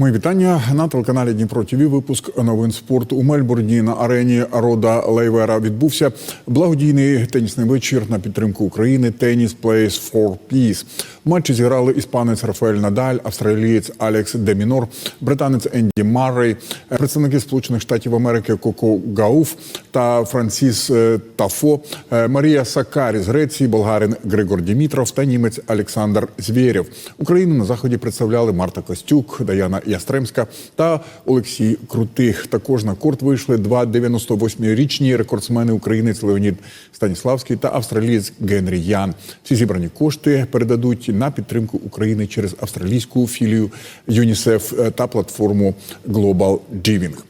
Мої вітання на телеканалі Дніпро ТВ. Випуск новин спорту у Мельбурні на арені Рода Лейвера відбувся благодійний тенісний вечір на підтримку України. Теніс Plays for Peace. Матчі зіграли іспанець Рафаель Надаль, австралієць Алекс Демінор, британець Енді Маррей, представники Сполучених Штатів Америки Коко Гауф та Франсіс е, Тафо, е, Марія Сакарі з Греції, болгарин Григор Дімітров та німець Олександр Звєрєв. Україну на заході представляли Марта Костюк, Даяна Ястремська та Олексій Крутих. Також на корт вийшли два 98-річні рекордсмени українець Леонід Станіславський та австралієць Генрі Ян. Всі зібрані кошти передадуть на підтримку України через австралійську філію ЮНІСЕФ та платформу Global Giving.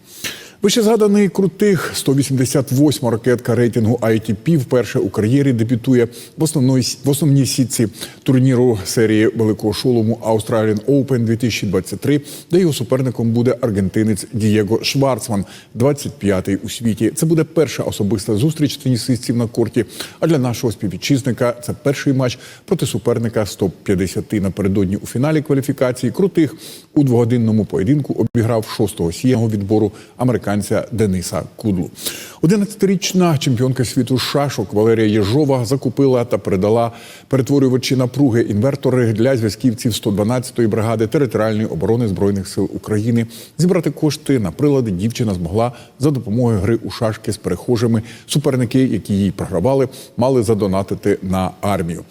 Вище згаданий крутих 188 ракетка рейтингу ITP вперше у кар'єрі дебютує в основної в основній сітці турніру серії великого шолому Australian Open 2023, де його суперником буде аргентинець Дієго Шварцман, 25-й у світі. Це буде перша особиста зустріч тенісистів на корті. А для нашого співвітчизника це перший матч проти суперника з топ-50 напередодні у фіналі кваліфікації. Крутих у двогодинному поєдинку обіграв шостого сіяного відбору американця Дениса Кудлу. 11-річна чемпіонка світу шашок Валерія Єжова закупила та передала перетворювачі напруги інвертори для зв'язківців 112-ї бригади територіальної оборони збройних сил України. Зібрати кошти на прилади дівчина змогла за допомогою гри у шашки з перехожими. Суперники, які їй програвали, мали задонатити на армію.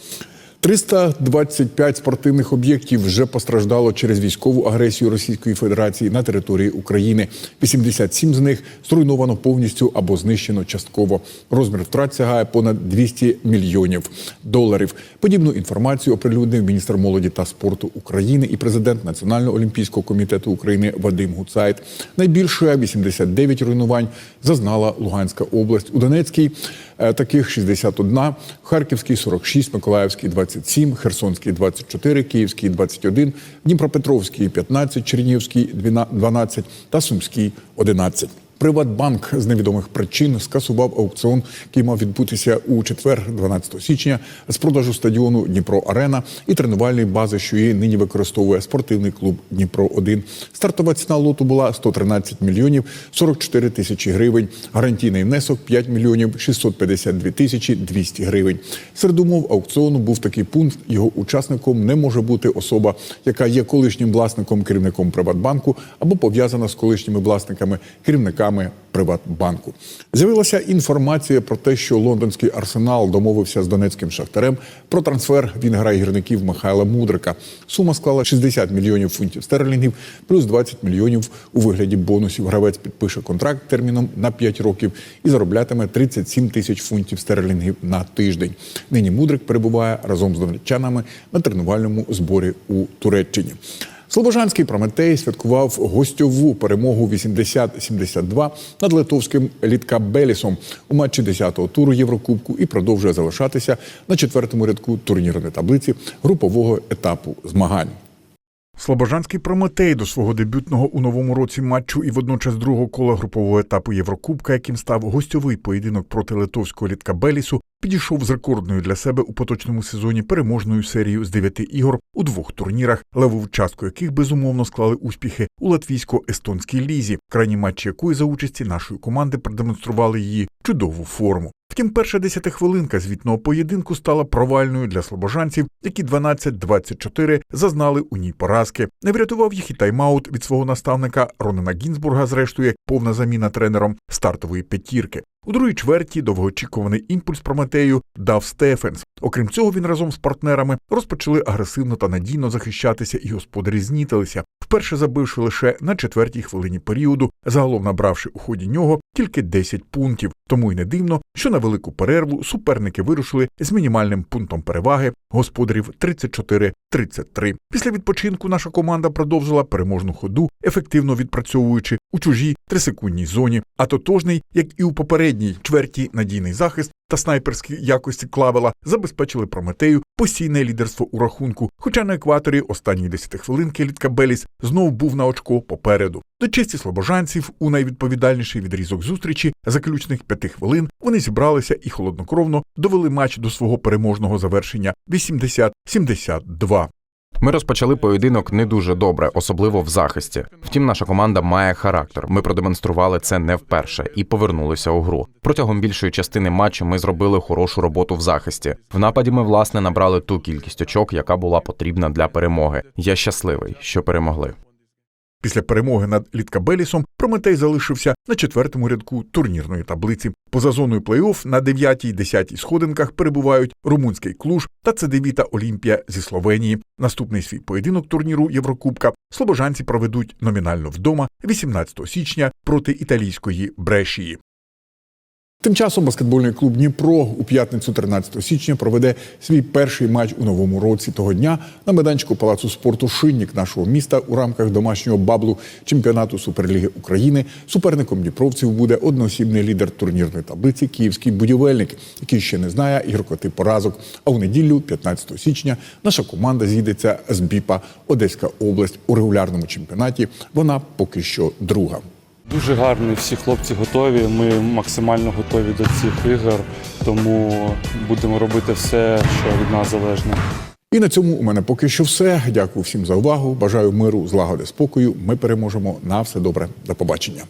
325 спортивних об'єктів вже постраждало через військову агресію Російської Федерації на території України. 87 з них зруйновано повністю або знищено частково. Розмір втрат сягає понад 200 мільйонів доларів. Подібну інформацію оприлюднив міністр молоді та спорту України і президент Національного олімпійського комітету України Вадим Гуцайт. Найбільше 89 руйнувань зазнала Луганська область у Донецькій. е, Таких 61, в Харківській 46, Миколаївській 27, Херсонський 24, Київський 21, Дніпропетровський 15, Чернівський 12 та Сумський 11. Приватбанк з невідомих причин скасував аукціон, який мав відбутися у четвер, 12 січня, з продажу стадіону Дніпро Арена і тренувальної бази, що її нині використовує спортивний клуб Дніпро 1 Стартова ціна лоту була 113 мільйонів 44 тисячі гривень. Гарантійний внесок 5 мільйонів 652 тисячі 200 гривень. Серед умов аукціону був такий пункт: його учасником не може бути особа, яка є колишнім власником керівником Приватбанку або пов'язана з колишніми власниками керівниками Приватбанку. З'явилася інформація про те, що лондонський арсенал домовився з донецьким шахтарем про трансфер вінгра гірників Михайла Мудрика. Сума склала 60 мільйонів фунтів стерлінгів, плюс 20 мільйонів у вигляді бонусів. Гравець підпише контракт терміном на 5 років і зароблятиме 37 тисяч фунтів стерлінгів на тиждень. Нині Мудрик перебуває разом з донеччанами на тренувальному зборі у Туреччині. Слобожанський Прометей святкував гостьову перемогу 80-72 над литовським Літкабелісом у матчі 10-го туру Єврокубку і продовжує залишатися на четвертому рядку турнірної таблиці групового етапу змагань. Слобожанський Прометей до свого дебютного у новому році матчу і водночас другого кола групового етапу Єврокубка, яким став гостьовий поєдинок проти литовського Літкабелісу, підійшов з рекордною для себе у поточному сезоні переможною серією з дев'яти ігор у двох турнірах, левову частку яких безумовно склали успіхи у латвійсько-естонській лізі, крайні матчі якої за участі нашої команди продемонстрували її чудову форму. Втім, перша десятихвилинка звітного поєдинку стала провальною для слобожанців, які 12-24 зазнали у ній поразки. Не врятував їх і тайм-аут від свого наставника Ронена Гінзбурга, зрештою як повна заміна тренером стартової п'ятірки. У другій чверті довгоочікуваний імпульс Прометею дав Стефенс. Окрім цього, він разом з партнерами розпочали агресивно та надійно захищатися, і господарі знітилися, вперше забивши лише на четвертій хвилині періоду, загалом набравши у ході нього тільки 10 пунктів. Тому й не дивно, що на велику перерву суперники вирушили з мінімальним пунктом переваги господарів 34-33. Після відпочинку наша команда продовжила переможну ходу, ефективно відпрацьовуючи у чужій трисекундній зоні, а тотожний, як і у попередній чверті надійний захист та снайперські якості клавела забезпечили Прометею постійне лідерство у рахунку. Хоча на екваторі останні 10 хвилин Літка Беліс знов був на очко попереду. До честі слобожанців у найвідповідальніший відрізок зустрічі заключних п'яти хвилин вони зібралися і холоднокровно довели матч до свого переможного завершення 80-72. Ми розпочали поєдинок не дуже добре, особливо в захисті. Втім, наша команда має характер. Ми продемонстрували це не вперше і повернулися у гру. Протягом більшої частини матчу ми зробили хорошу роботу в захисті. В нападі ми власне набрали ту кількість очок, яка була потрібна для перемоги. Я щасливий, що перемогли. Після перемоги над Літкабелісом Прометей залишився на четвертому рядку турнірної таблиці. Поза зоною плей-офф на 9-10 сходинках перебувають румунський клуж та Цедевіта Олімпія зі Словенії. Наступний свій поєдинок турніру Єврокубка слобожанці проведуть номінально вдома 18 січня проти італійської Брешії. Тим часом баскетбольний клуб Дніпро у п'ятницю 13 січня проведе свій перший матч у новому році того дня на майданчику палацу спорту Шинник нашого міста у рамках домашнього баблу чемпіонату Суперліги України. Суперником дніпровців буде одноосібний лідер турнірної таблиці Київський будівельник, який ще не знає гіркоти поразок. А у неділю, 15 січня, наша команда з'їдеться з БІПа Одеська область у регулярному чемпіонаті. Вона поки що друга. Дуже гарний, всі хлопці готові. Ми максимально готові до цих ігор, тому будемо робити все, що від нас залежне. І на цьому у мене поки що все. Дякую всім за увагу. Бажаю миру, злагоди, спокою. Ми переможемо. На все добре. До побачення.